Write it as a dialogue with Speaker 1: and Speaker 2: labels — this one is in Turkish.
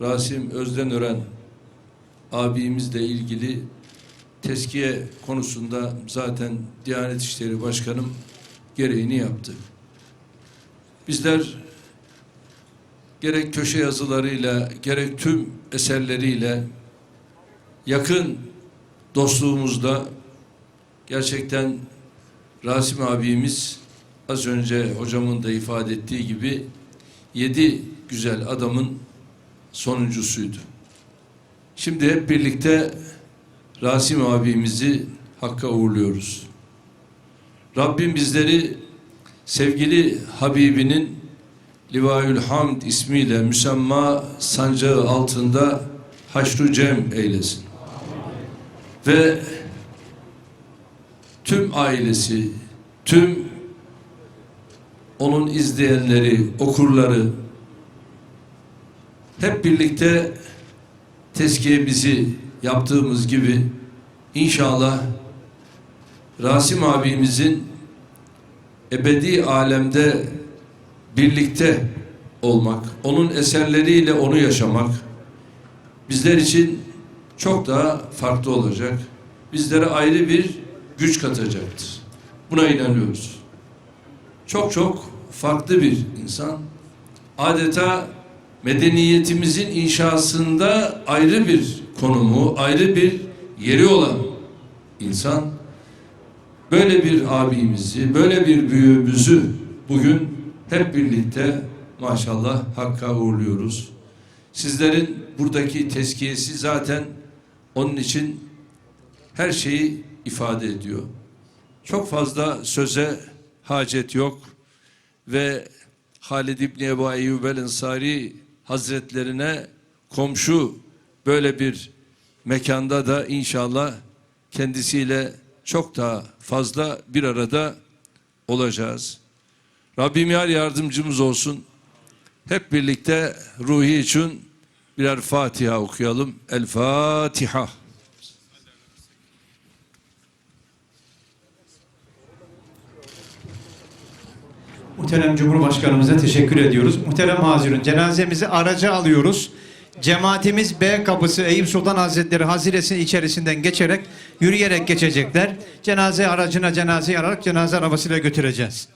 Speaker 1: Rasim Özdenören abimizle ilgili teskiye konusunda zaten Diyanet İşleri Başkanım gereğini yaptı. Bizler gerek köşe yazılarıyla gerek tüm eserleriyle yakın dostluğumuzda gerçekten Rasim abimiz az önce hocamın da ifade ettiği gibi yedi güzel adamın sonuncusuydu. Şimdi hep birlikte Rasim abimizi Hakk'a uğurluyoruz. Rabbim bizleri sevgili Habibinin Livaül Hamd ismiyle müsemma sancağı altında haşru cem eylesin. Ve tüm ailesi, tüm onun izleyenleri, okurları hep birlikte tezkiyemizi yaptığımız gibi inşallah Rasim abimizin ebedi alemde birlikte olmak, onun eserleriyle onu yaşamak bizler için çok daha farklı olacak. Bizlere ayrı bir güç katacaktır. Buna inanıyoruz. Çok çok farklı bir insan. Adeta medeniyetimizin inşasında ayrı bir konumu, ayrı bir yeri olan insan. Böyle bir abimizi, böyle bir büyüğümüzü bugün hep birlikte maşallah Hakk'a uğurluyoruz. Sizlerin buradaki tezkiyesi zaten onun için her şeyi ifade ediyor. Çok fazla söze hacet yok ve Halid İbni Ebu Eyyub el Ensari Hazretlerine komşu böyle bir mekanda da inşallah kendisiyle çok daha fazla bir arada olacağız. Rabbim yar yardımcımız olsun. Hep birlikte ruhi için birer Fatiha okuyalım. El Fatiha.
Speaker 2: Muhterem Cumhurbaşkanımıza teşekkür ediyoruz. Muhterem Hazirun cenazemizi araca alıyoruz. Cemaatimiz B kapısı Eyüp Sultan Hazretleri Haziresi'nin içerisinden geçerek yürüyerek geçecekler. Cenaze aracına cenazeyi alarak cenaze arabasıyla götüreceğiz.